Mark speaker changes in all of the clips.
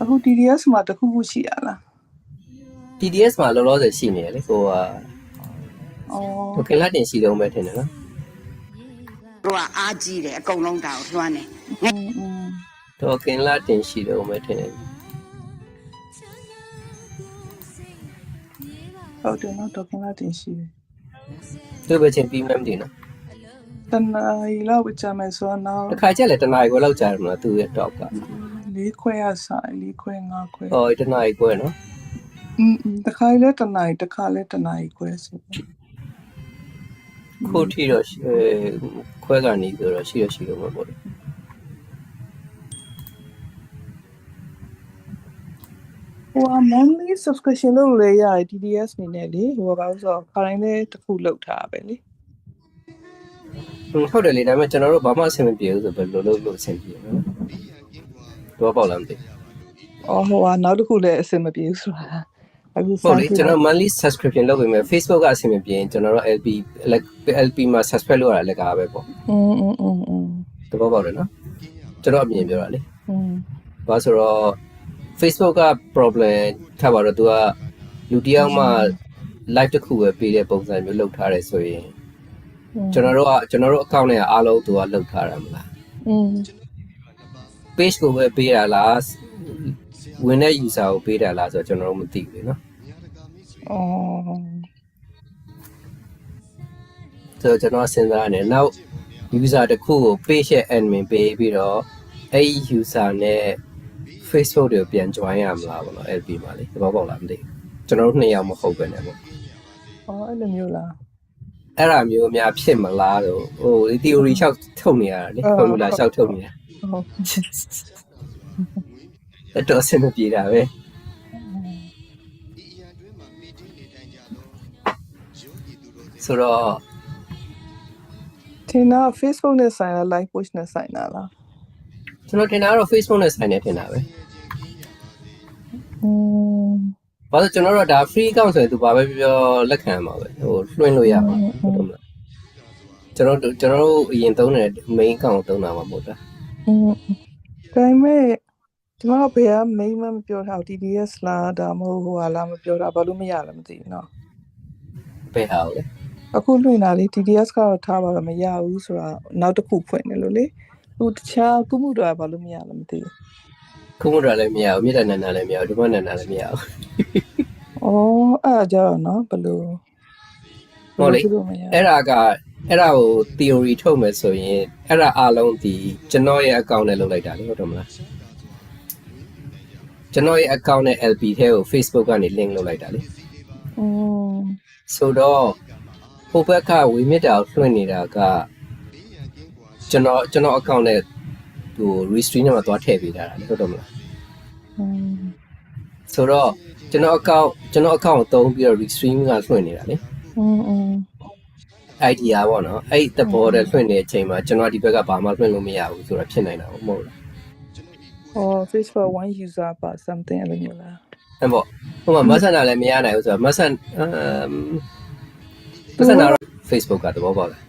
Speaker 1: အခု DDS မှာတစ်ခုခုရှိရလား
Speaker 2: TDS မှာလောလောဆယ်ရှိနေတယ်လေဟိုဟာ
Speaker 1: အော်
Speaker 2: ဟိုခင်လာတင်ရှိတော့မဲ့ထင်တယ်နော်
Speaker 3: တို့ကအားကြီးတယ်အကုန်လုံးတောင်လွှမ်းတယ်
Speaker 1: อืมอืม
Speaker 2: တော့ခင်လာတင်ရှိတော့မဲ့ထင်တယ်
Speaker 1: ဟုတ်တယ်နော်ဒေါက်ကင်လာတင်ရှိတယ်
Speaker 2: သူ့ပဲချင်းပြီးမှမသိနော်
Speaker 1: တနားရီလောက်ကြာမယ်ဆိုတော့
Speaker 2: တစ်ခါကျက်လေတနားရီကိုလောက်ကြာတယ်မလားသူ့ရဲ့ top က
Speaker 1: လေးခွဲရဆိုင်လေးခွဲငါခွဲ
Speaker 2: ဟောတနားကြီးကွဲနော်
Speaker 1: อืมတခါလဲတနားကြီးတခါလဲတနားကြီးခွဲဆို
Speaker 2: ခုထိတော့ခွဲကန်နေဆိုတော့ရှိရရှိတော့ပေါ့လေ
Speaker 1: ဟို monthly subscription လုပ်လေရတယ် DDS နေနဲ့လေဟိုဘာလို့ဆိုတော့ခါတိုင်းလေးတစ်ခုလုပ်ထားပဲလေ
Speaker 2: ဟုတ်တယ်လေဒါပေမဲ့ကျွန်တော်တို့ဘာမှအဆင်မပြေဘူးဆိုဘယ်လိုလုပ်လို့အဆင်ပြေလဲ တော့ပေါ့လားမသိ
Speaker 1: အော်ဟိုကနောက်တစ်ခုလည်းအဆင်မပြေဘူးဆိုတာအခု
Speaker 2: ဟုတ်လေကျွန်တော် monthly subscription လုပ်ပေမဲ့ Facebook ကအဆင်မပြေရင်ကျွန်တော်တို့ LP LP မှာ subscribe လုပ်ရတာလည်းကားပဲပေါ့
Speaker 1: อืมอืมอืมอืม
Speaker 2: သဘောပေါက်တယ်နော်ကျွန်တော်အမြင်ပြောတာလေ
Speaker 1: อืม
Speaker 2: ဘာဆိုတော့ Facebook က problem ထားပါတော့ तू ကလူတစ်ယောက်မှ live တစ်ခုပဲပေးတဲ့ပုံစံမျိုးလုပ်ထားတယ်ဆိုရင်ကျွန်တော်တို့ကကျွန်တော်တို့ account နဲ့အားလုံး तू ကလုပ်ထားတာမလား
Speaker 1: อืม
Speaker 2: page ကိုပဲပေးတာလားဝင်တဲ့ user ကိုပေးတာလားဆိုတော့ကျွန်တော်တို့မသိဘူးလေနော်
Speaker 1: อ๋อ
Speaker 2: ဆိုတော့ကျွန်တော်စဉ်းစားနေနောက် user တစ်ခုကို page ရဲ့ admin ပေးပြီးတော့အဲ့ဒီ user နဲ့ Facebook တွေကိုပြန် join ရမလားဘောနော် LP မှာလေသဘောပေါက်လားမသိဘူးကျွန်တော်တို့နှစ်ယောက်မဟုတ်ပဲねပေါ့
Speaker 1: อ๋อအဲ့လိုမျိုးလား
Speaker 2: အဲ့ဒါမျိုးများဖြစ်မလားတော့ဟိုဒီ theory လျှောက်ထုတ်နေရတာလေ formula လျှောက်ထုတ်နေရ
Speaker 1: ဟုတ်
Speaker 2: အတော်အဆင်မပြေတာပဲဆိုတော့
Speaker 1: ထင်တာ Facebook နဲ့ဆိုင်လား live post နဲ့ဆိုင်တာလား
Speaker 2: ကျွန်တော်တင်တာကတော့ Facebook နဲ့ဆိုင်နေတင်တာပဲ
Speaker 1: อืม ။
Speaker 2: ဘာလို့ကျွန်တော်တို့ဒါ free account ဆိုရင်သူဘာပဲပြောပြောလက်ခံမှာပဲ။ဟိုလွှင့်လို့ရမှာ။ဟုတ်တယ်မလား။ကျွန်တော်တို့ကျွန်တော်တို့အရင်သုံးတဲ့ main account ကိုသုံးတာမှာမဟု
Speaker 1: တ်လား။အင်း။ဒါပေမဲ့ကျွန်တော်ဘယ်က main မပြောထား TDS လားဒါမှမဟုတ်ဟိုဟာလားမပြောတာဘာလို့မရလဲမသိဘူးနော်။
Speaker 2: ဘယ်ဟာလဲ။
Speaker 1: အခုလွှင့်တာလေ TDS ကတော့ထားပါတော့မရဘူးဆိုတာနောက်တစ်ခုဖွင့်တယ်လို့လေ။ဟိုတခြားကုမှုတော်ကဘာလို့မရလဲမသိဘူး။
Speaker 2: ခုံမတော်လည်းမရဘူးမြေတနန္နာလည်းမရဘူးဒုမနန္နာလည်းမရဘူး
Speaker 1: ဩအဲ့ဒါကြတော့နော်ဘယ်လို
Speaker 2: ဟုတ်လေအဲ့ဒါကအဲ့ဒါကို theory ထုတ်မယ်ဆိုရင်အဲ့ဒါအားလုံးဒီကျွန်တော်ရဲ့ account နဲ့လုပ်လိုက်တာလေဟုတ်တယ်မလားကျွန်တော်ရဲ့ account နဲ့ LP ထဲကို Facebook ကနေ link လုပ်လိုက်တာလေ။
Speaker 1: အင်း
Speaker 2: ဆိုတော့ဟိုဘက်ကဝေမြတာကိုလွှင့်နေတာကကျွန်တော်ကျွန်တော် account နဲ့ ဟို restrain နဲ့မှသွားထည့်ပေးထားတာလေဟုတ်တယ်မလားဆိုတော့ကျွန်တော် account ကျွန်တော် account ကိုသုံးပြီးတော့ restrain ကလွှင့်နေတာလေ
Speaker 1: อืม
Speaker 2: idea ပေါ့နော်အဲ့သဘောတည်းလွှင့်နေတဲ့အချိန်မှာကျွန်တော်ဒီဘက်ကဘာမှလွှင့်လို့မရဘူးဆိုတာဖြစ်နေတာပေါ့မဟုတ်လား
Speaker 1: ဟော face for one user ပါ something အဲ့လိုမျိုးလား
Speaker 2: အဲ့ပေါ့ဟိုမှာ messenger လည်းမရနိုင်ဘူးဆိုတော့ messenger အမ် messenger တော့ Facebook ကသဘောပေါက်လား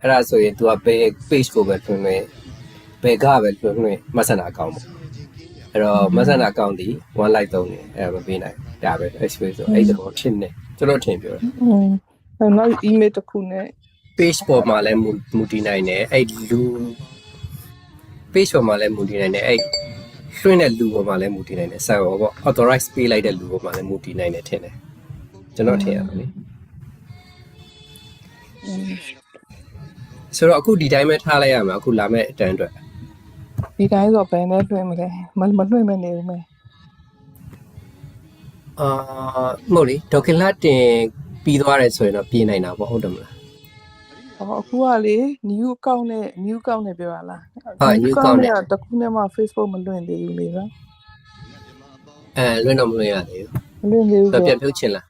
Speaker 2: အဲ့ဒါဆိုရင် तू က page ကိုပဲတွင်တွင် ဘယ်ကပဲလွှင့်လွှင့်မဆန်တာအကောင့်ပေါ့အဲ့တော့မဆန်တာအကောင့်ဒီ1 like သုံးနေအဲ့မပေးနိုင်ဒါပဲ experience ဆိုအဲ့ဒီတော့ထင်နေကျွန်တော်ထင်ပြောတာ
Speaker 1: ဟုတ်နောက် email တစ်ခုနဲ့
Speaker 2: page ပေါ်မှာလည်းမူတည်နိုင်တယ်အဲ့လူ page ပေါ်မှာလည်းမူတည်နိုင်တယ်အဲ့လွှင့်တဲ့လူပေါ်မှာလည်းမူတည်နိုင်တယ်ဆက်ရောပေါ့ authorize ပေးလိုက်တဲ့လူပေါ်မှာလည်းမူတည်နိုင်တယ်ထင်တယ်ကျွန်တော်ထင်ရတယ်လေဆိုတော့အခုဒီတိုင်းပဲထားလိုက်ရမှာအခုလာမဲ့အတန်းအတွက်
Speaker 1: ဒီတိုင်းဆိုဘယ်နဲ့လွှင့်မလဲမမလွှင့်မနေဘူးမယ်
Speaker 2: အာမဟုတ်လေဒေါက်ကင်လာတင်ပြီးသွားတယ်ဆိုရင်တော့ပြေးနိုင်တာပေါ့ဟုတ်တယ်မလား
Speaker 1: အော်အခုကလေ new account နဲ့ new account နဲ့ပြောရလား
Speaker 2: ဟုတ် new account နဲ့
Speaker 1: တခုနဲ့မှ Facebook မလွင့်သေးဘူးလေဗျ
Speaker 2: အဲလွင့်တော့မလွင့်ရသေးဘူး
Speaker 1: မလွင့်သေးဘူး
Speaker 2: ပြ
Speaker 1: ပြ
Speaker 2: ပြုတ်ချင်လား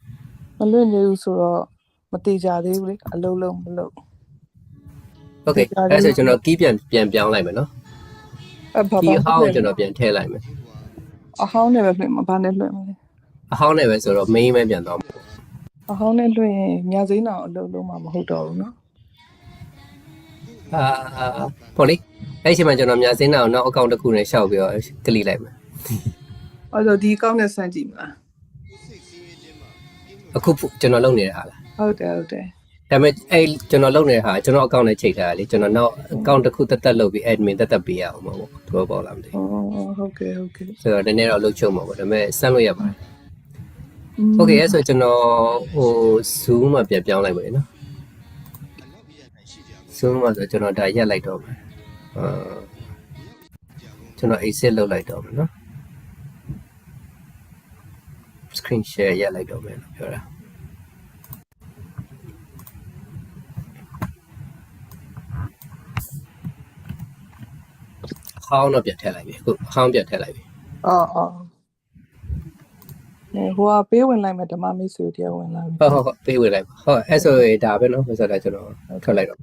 Speaker 1: မလွင့်သေးဘူးဆိုတော့မတေချာသေးဘူးလေအလုံးလုံးမလု
Speaker 2: ပ် Okay အဲဆိုကျွန်တော် key ပြန်ပြန်ပြောင်းလိုက်မယ်နော်
Speaker 1: အဘ
Speaker 2: ဒီ
Speaker 1: ဘာ
Speaker 2: အဟောင်းကိုကျွန်တော်ပြန်ထည့်လိုက်မယ်
Speaker 1: အဟောင်းနဲ့ပဲလွှင့်မှာဘာနဲ့လွှင့်မလဲ
Speaker 2: အဟောင်းနဲ့ပဲဆိုတော့ main ပဲပြန်သွားမှာ
Speaker 1: အဟောင်းနဲ့လွှင့်ရင်ညစိမ်းတော်အလုပ်လုံးမှာမဟုတ်တော့ဘူးနော်
Speaker 2: အာဟိုလေအဲ့ချိန်မှာကျွန်တော်မြာစင်းနာကိုနောက်အကောင့်တစ်ခုနဲ့ရှောက်ပြီးတော့ကလိလိုက်မယ်
Speaker 1: အဲ့တော့ဒီအကောင့်နဲ့စမ်းကြည့်မလား
Speaker 2: အခုကျွန်တော်လုပ်နေတာဟာလား
Speaker 1: ဟုတ်တယ်ဟုတ်တယ်
Speaker 2: ဒါပေမဲ့အဲ့ကျွန်တော်လုပ်နေတဲ့ဟာကျွန်တော်အကောင့်နဲ့ချိန်ထားတာလေကျွန်တော်နောက်အကောင့်တစ်ခုတက်တက်လုပ်ပြီး admin တက်တက်ပေးရအောင်မဟုတ်ဘူးတော့ပေါ်လာမသိ
Speaker 1: ဩဟုတ်ကဲ့ဟုတ်ကဲ့
Speaker 2: ဆိုတော့နည်းနည်းတော့လှုပ်ချုံမှာပေါ့ဒါပေမဲ့စမ်းလို့ရပါတယ် Okay အဲ့ဆိုကျွန်တော်ဟို zoom မှာပြန်ပြောင်းလိုက်ပါလေနော် zoom မှာဆိုကျွန်တော်ဒါရက်လိုက်တော့မယ်အာကျွန်တော် exit လုပ်လိုက်တော့မယ်နော် screen share ရက်လိုက်တော့မယ်လို့ပြောတာ ဟောင်းတော့ပြန်ထည့်လိုက်ပြီအခုဟောင်းပြန်ထည့်လိုက်ပြီ
Speaker 1: အော်အော်အဲဟိုကပေးဝင်လိုက်မယ်ဓမ္မမိတ်ဆွေတရားဝင်လာပြီ
Speaker 2: ဟုတ်ဟုတ်ဟုတ်ပေးဝင်လိုက်ပါဟုတ်အဲ့ဆိုရင်ဒါပဲနော်ဆိုတော့ကျွန်တော်ထွက်လိုက်တော့